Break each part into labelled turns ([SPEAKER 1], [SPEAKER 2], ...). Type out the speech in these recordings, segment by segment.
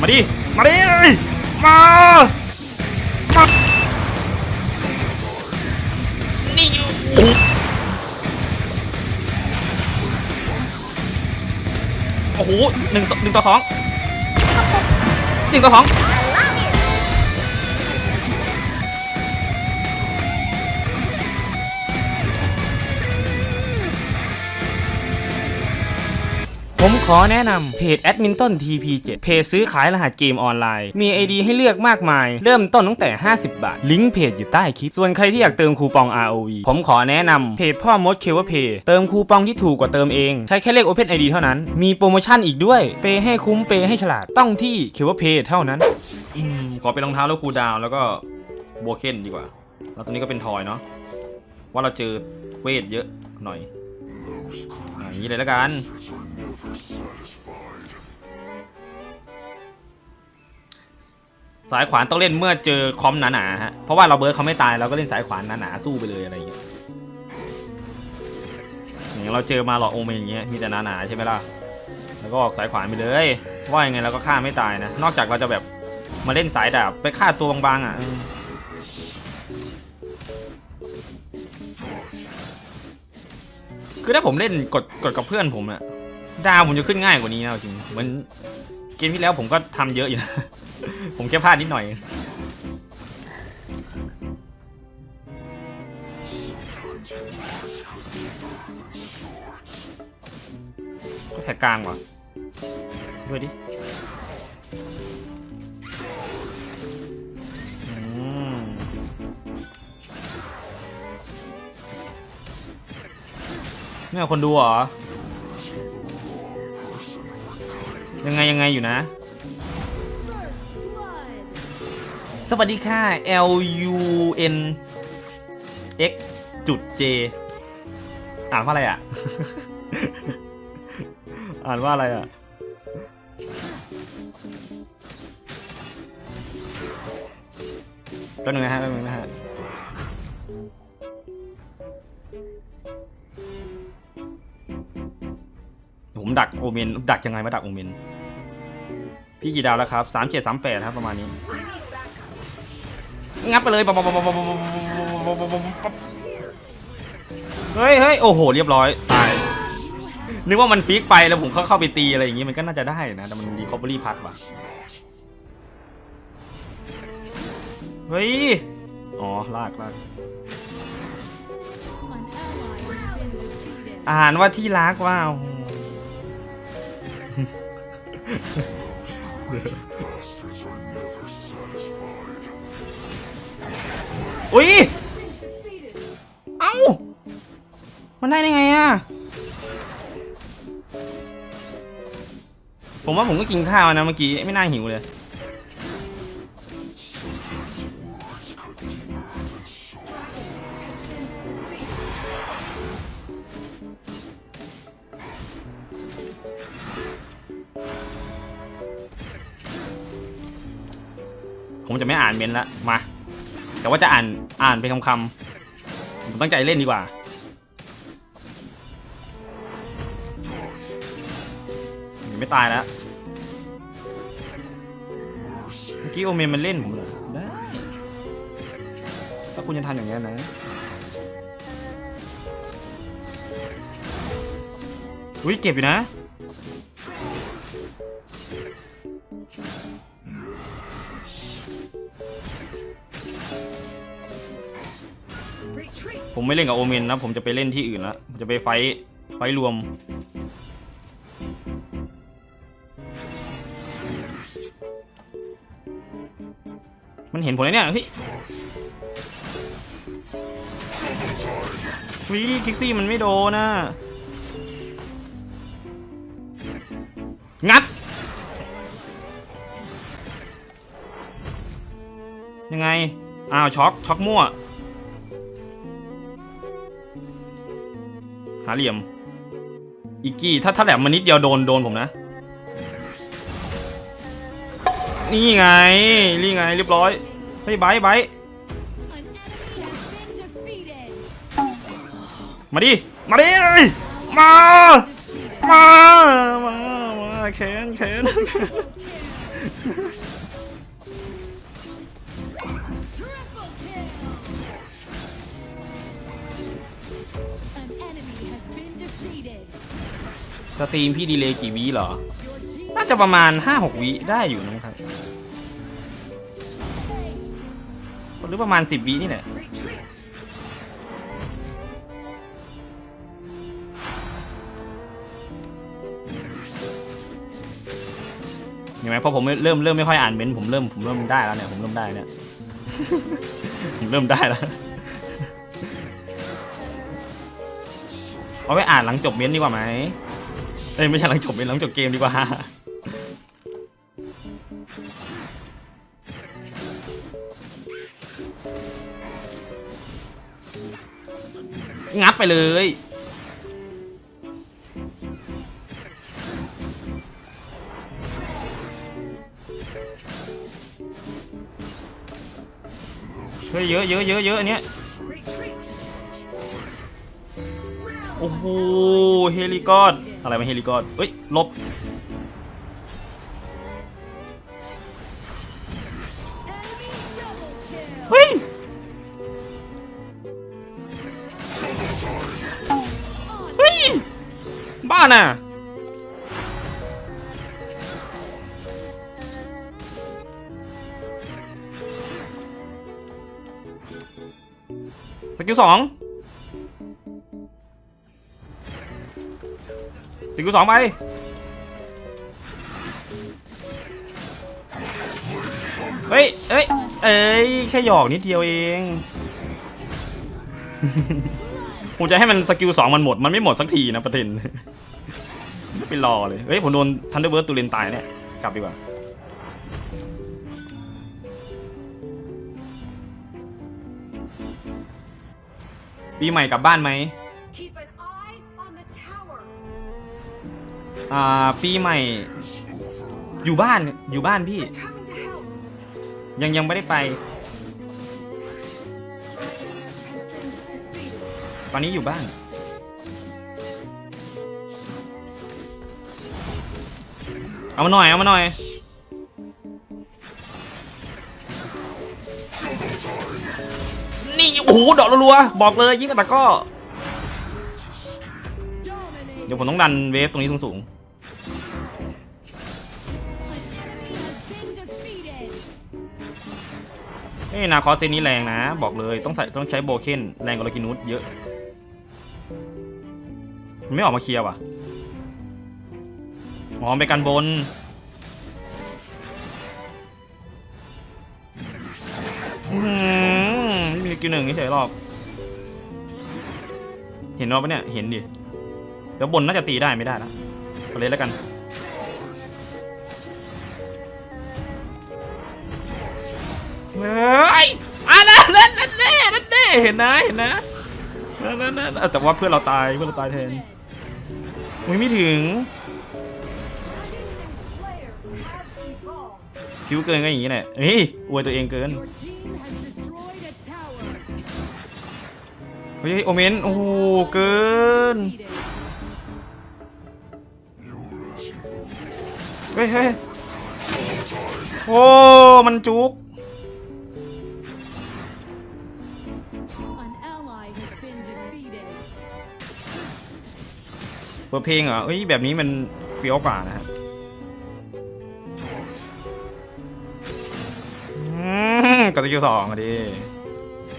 [SPEAKER 1] มาดิ มาดิ มา มานี่อยู่โอ้โหหนึ่งต่อหนึ่งต่อสองหนึ่งต่อสอง ผมขอแนะนำเพจ Adminton TP7 เพจซื้อขายรหัสเกมออนไลน์ มี ID ให้เลือกมากมาย เริ่มต้นตั้งแต่ 50 บาท ลิงก์เพจอยู่ใต้คลิป ส่วนใครที่อยากเติมคูปอง ROV ผมขอแนะนำเพจพ่อมดเคเวเพย์เติมคูปองที่ถูกกว่าเติมเอง ใช้แค่เลข Open ID เท่านั้น มีโปรโมชั่นอีกด้วย เปย์ให้คุ้มเปย์ให้ฉลาดต้องที่เคเวเพย์เท่านั้นอืมขอเป็นรองเท้าแล้วคูลดาวแล้วก็โบเคนดีกว่า แล้วตัวนี้ก็เป็นทอยเนาะว่าเราเจอเวทเยอะหน่อยอะอย่างนี้เลยแล้วกัน สายขวานต้องเล่นเมื่อเจอคอมหนาๆฮะ เพราะว่าเราเบิร์ดเขาไม่ตายเราก็เล่นสายขวานหนาๆสู้ไปเลยอะไรอย่างเงี้ย อย่างเราเจอมาหลอกโอเมนอย่างเงี้ยมีแต่หนาๆใช่ไหมล่ะ แล้วก็ออกสายขวานไปเลยว่ายังไงเราก็ฆ่าไม่ตายนะ นอกจากเราจะแบบมาเล่นสายดาบไปฆ่าตัวบางๆอะคือถ้าผมเล่นกดกดกับเพื่อนผมอะ ดาวผมจะขึ้นง่ายกว่านี้นะจริงเหมือนเกมที่แล้วผมก็ทำเยอะอยู่นะ ผมแค่พลาดนิดหน่อย ก็แถกกลางว่ะด้วยดิเนี่ยคนดูเหรอ ยังไงยังไงอยู่นะ สวัสดีค่ะ L U N X จุด J อ่านว่าอะไรอะ อ่านว่าอะไรอะ แป๊บนึงนะฮะแป๊บนึงนะฮะ ผมดักโอเมน ดักยังไงมาดักโอเมน พี่กี่ดาวแล้วครับสามเจ็ดสามแปดครับประมาณนี้ งัดไปเลยบเฮ้ยเฮ้ยโอ้โห เรียบร้อยตายนึกว่ามันฟิกไปแล้วผมเข้าเข้าไปตีอะไรอย่างงี้มันก็น่าจะได้นะ แต่มันรีคอบเวอรี่พัดว่ะเฮ้ย อ๋อ ลากลากอ่านว่าที่รักว่าโอ้โห โอ้ย เอ้า มันได้ได้ไงอะผมว่าผมก็กินข้าวนะเมื่อกี้ ไม่น่าหิวเลย ผมจะไม่อ่านเมนละมา แต่ว่าจะอ่านอ่านเป็นคำๆผมตั้งใจเล่นดีกว่า ไม่ตายแล้วเมื่อกี้โอเมนมันเล่นผมเหรอได้ถ้าคุณจะทำอย่างนี้นะอุ้ยเจ็บอยู่นะ ไม่เล่นกับโอเมนนะ ผมจะไปเล่นที่อื่นละผมจะไปไฟท์ไฟท์รวม มันเห็นผมเลยเนี่ยเฮ้ยวิคิกซี่มันไม่โดนนะงัด ยังไง อ้าว ช็อก ช็อกมั่ว หาเหลี่ยม อีกกี้ ถ้าถ้าแหลมมานิดเดียวโดนโดนผมนะ นี่ไง นี่ไงเรียบร้อย เฮ้ยไบไบมาดิ มาดิ มา มา มา มาแขนแขน สตรีมพี่ดีเลย์กี่วิเหรอ น่าจะประมาณ 5-6 วิได้อยู่นะครับ หรือประมาณ 10 วินี่แหละเห็นไหมพอผมเริ่มเริ่มไม่ค่อยอ่านเมนต์ผมเริ่มผมเริ่มได้แล้วเนี่ยผมเริ่มได้เนี่ยผมเริ่มได้แล้วเอาไปอ่านหลังจบเมนต์ดีกว่าไหม เอ้ยไม่ใช่หลังจบเมนหลังจบเกมดีกว่า งับไปเลยเฮ้ยเยอะเยอะเยอะเยอะอันเนี้ย โอ้โหเฮลิคอดอะไรมาเฮลิคอดเฮ้ยลบเฮ้ยเฮ้ยบ้าน่ะสกิลสอง สกิลสองไปเฮ้ยเอ้ย เอ้ย แค่หยอกนิดเดียวเอง ผมจะให้มันสกิลสองมันหมด มันไม่หมดสักทีนะประเด็นไปรอเลย เฮ้ย ผมโดนทันเดอร์เบิร์ดตูเลนตายเนี่ย กลับดีกว่า ปีใหม่กลับบ้านไหม อ่าปีใหม่ อยู่บ้านอยู่บ้านพี่ ยังยังไม่ได้ไป ตอนนี้อยู่บ้าน เอามาหน่อย เอามาหน่อย นี่โอ้โหดอกรัวๆบอกเลยยิ่งกว่าตะก้อ เดี๋ยวผมต้องดันเวฟตรงนี้สูง
[SPEAKER 2] An enemy has been defeated.
[SPEAKER 1] ๆเอ้ยนาคอสเซนนี้แรงนะ บอกเลยต้องใส่ต้องใช้โบเคนแรงกว่าลากินูสเยอะ มันไม่ออกมาเคลียร์ว่ะอ๋อไปกันบนอืมไม่มีกิลหนึ่งเฉยหรอก เห็นเราปะเนี่ย เห็นดิ เดี๋ยวบนน่าจะตีได้ไม่ได้นะเลยแล้วกันเฮ้ยอะนั่นนั่นนั่นแน่นั่นแน่เห็นนะเห็นนะนั่นนั่นนั่นแต่ว่าเพื่อนเราตายเพื่อนเราตายแทนอุ้ยไม่ถึงคิวเกินก็อย่างนี้แหละเฮ้ยอวยตัวเองเกินเฮ้ยโอเมนโอ้โหเกิน ฮ้ยเฮ้ยโอ้ มันจุก
[SPEAKER 2] An ally has been defeated.
[SPEAKER 1] เปิดเพลงเหรอเอ้ย แบบนี้มันเฟี้ยวกว่านะฮะอืมกับตะคิวสองอะดิ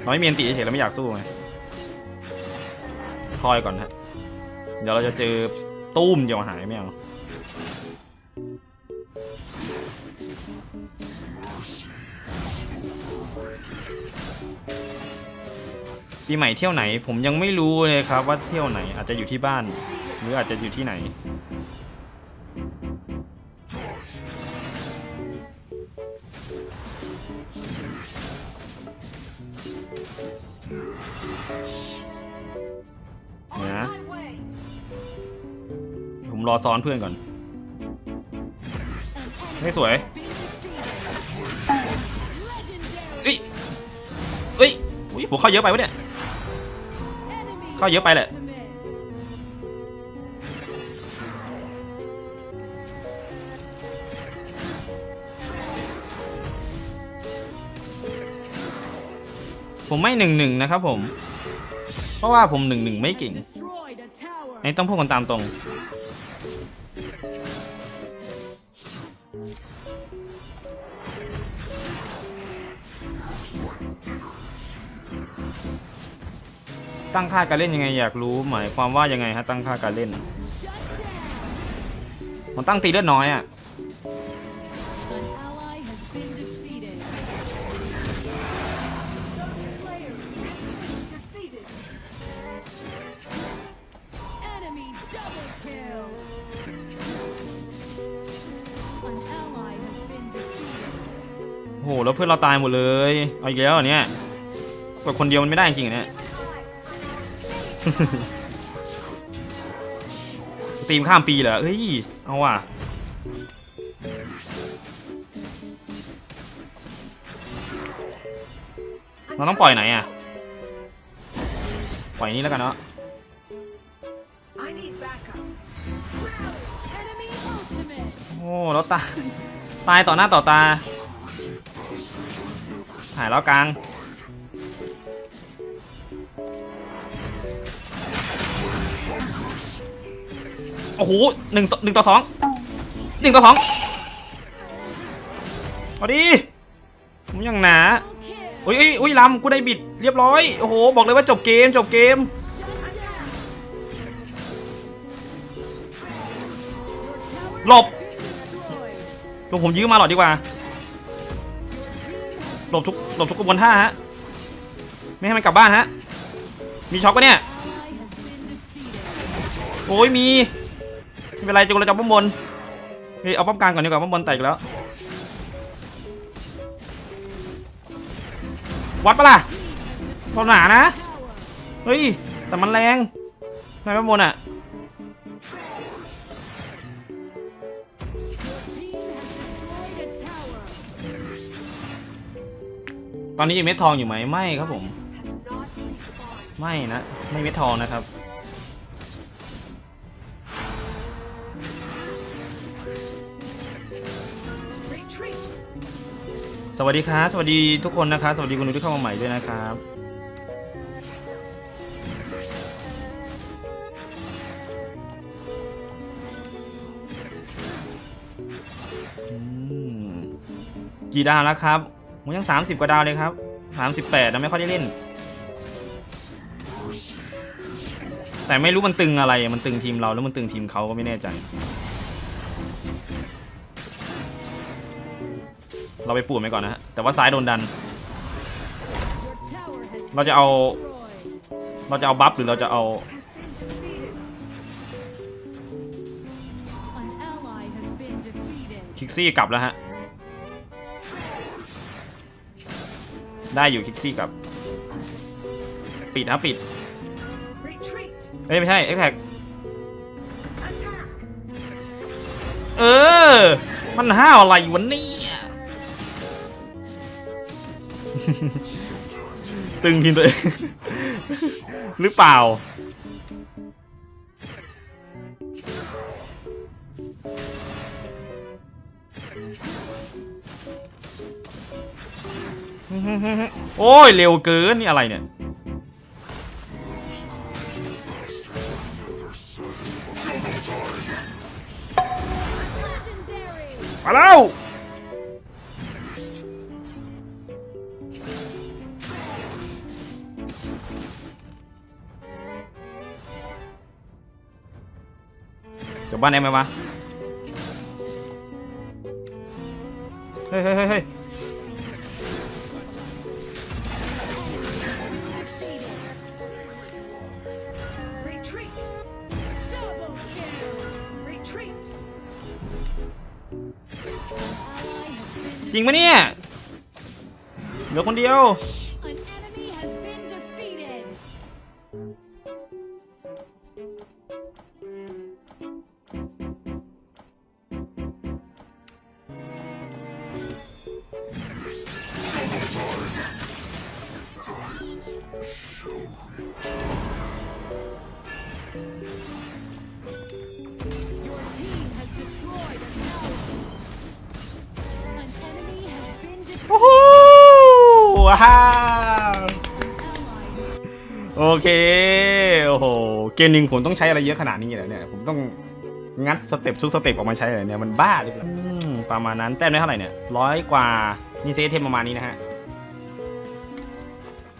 [SPEAKER 1] เราไม่มีอันติเฉยๆเราไม่อยากสู้ไงคอยก่อนฮะเดี๋ยวเราจะเจอตุ้มเดี๋ยวหายไม่เอา ปีใหม่เที่ยวไหน ผมยังไม่รู้เลยครับว่าเที่ยวไหน อาจจะอยู่ที่บ้าน หรืออาจจะอยู่ที่ไหน
[SPEAKER 3] On
[SPEAKER 1] Yeah.
[SPEAKER 3] my way.
[SPEAKER 1] ผมรอซ้อนเพื่อนก่อน ไม่สวย
[SPEAKER 2] has been defeated. Legendary.
[SPEAKER 1] เอ้ยเอ้ยอุ๊ยผมเข้าเยอะไปวะเนี่ย
[SPEAKER 2] ก็
[SPEAKER 1] เยอะไปแหละ ผมไม่หนึ่งหนึ่งนะครับผม เพราะว่าผมหนึ่งหนึ่งไม่เก่ง
[SPEAKER 2] ไอ
[SPEAKER 1] ต้องพูดกันตามตรง ตั้งค่าการเล่นยังไงอยากรู้หมายความว่ายังไงฮะตั้งค่าการเล่น มันตั้งตีเลือดน้อยอะ
[SPEAKER 2] An ally has been defeated.
[SPEAKER 3] Slayer has been defeated.
[SPEAKER 2] Enemy double kill. An ally has been defeated.
[SPEAKER 1] โหแล้วเพื่อนเราตายหมดเลย เอาอีกแล้วเหรอเนี่ยกดคนเดียวมันไม่ได้จริงเหรอเนี่ย ตีมข้ามปีเหรอเฮ้ย เอาว่ะเราต้องปล่อยไหนอะ ปล่อยนี้แล้วกันเนาะโอ้แล้วตาย ตายต่อหน้าต่อตา หายแล้วกลาง โอ้โหหนึ่งหนึ่งต่อสองหนึ่งต่อสองเอาดิผมยังหนาอุ้ยอุ้ยลำกูได้บิดเรียบร้อย โอ้โห บอกเลยว่าจบเกมจบเกม หลบลงผมยื้อมาหรอดีกว่า หลบทุกหลบทุกกระบวนท่าฮะ ไม่ให้มันกลับบ้านฮะ มีช็อกปะเนี่ย โอ้ยมี ไม่เป็นไรจะกูเราจะป้อมบนเฮ้ยเอาป้อมกลางก่อนดีกว่าป้อมบนแตกแล้ว วัดปะล่ะเราหนานะ เฮ้ย แต่มันแรงนายป้อมบนอะตอนนี้ยังเม็ดทองอยู่ไหมไม่ครับผม ไม่นะ ไม่เม็ดทองนะครับ สวัสดีครับสวัสดีทุกคนนะครับสวัสดีคุณผู้ที่เข้ามาใหม่ด้วยนะครับอืมกี่ดาวแล้วครับผมยัง 30 กว่าดาวเลยครับ38นะไม่ค่อยได้เล่น แต่ไม่รู้มันตึงอะไร มันตึงทีมเราแล้วมันตึงทีมเขาก็ไม่แน่ใจ เราไปปูดไปก่อนนะฮะแต่ว่าซ้ายโดนดัน
[SPEAKER 2] Your tower has
[SPEAKER 1] เราจะเอา
[SPEAKER 2] destroyed.
[SPEAKER 1] เราจะเอาบัฟหรือเราจะเอา
[SPEAKER 3] Has been defeated.
[SPEAKER 2] An ally has been defeated.
[SPEAKER 1] คิกซี่กลับแล้วฮะ ได้อยู่คิกซี่กลับ ปิดนะปิด
[SPEAKER 3] Retreat.
[SPEAKER 1] เอ้ยไม่ใช่เอ็กแพ
[SPEAKER 3] Attack.
[SPEAKER 1] เออ มันห้าวอะไรวะเนี่ ตึงทีมตัวเอง หรือเปล่า โอ้ย เร็วเกิน นี่อะไรเนี่ย
[SPEAKER 2] Legendary.
[SPEAKER 1] มาแล้ว บบ้านได้ไหมวะเฮ้ยเฮ้ยเฮ้ยเฮ้ย
[SPEAKER 2] Defeated.
[SPEAKER 3] Retreat.
[SPEAKER 2] Double kill.
[SPEAKER 3] Retreat.
[SPEAKER 2] Ally has been
[SPEAKER 1] จริงปะเนี่ยเหลือคนเดียว ว้าวโอเค โอ้โห เกมหนึ่งผมต้องใช้อะไรเยอะขนาดนี้เลยเนี่ย ผมต้องงัดสเต็ปซุกสเต็ปออกมาใช้เลยเนี่ย มันบ้าหรือเปล่าประมาณนั้น แต้มได้เท่าไหร่เนี่ยร้อยกว่านี่เซตเทมประมาณนี้นะฮะ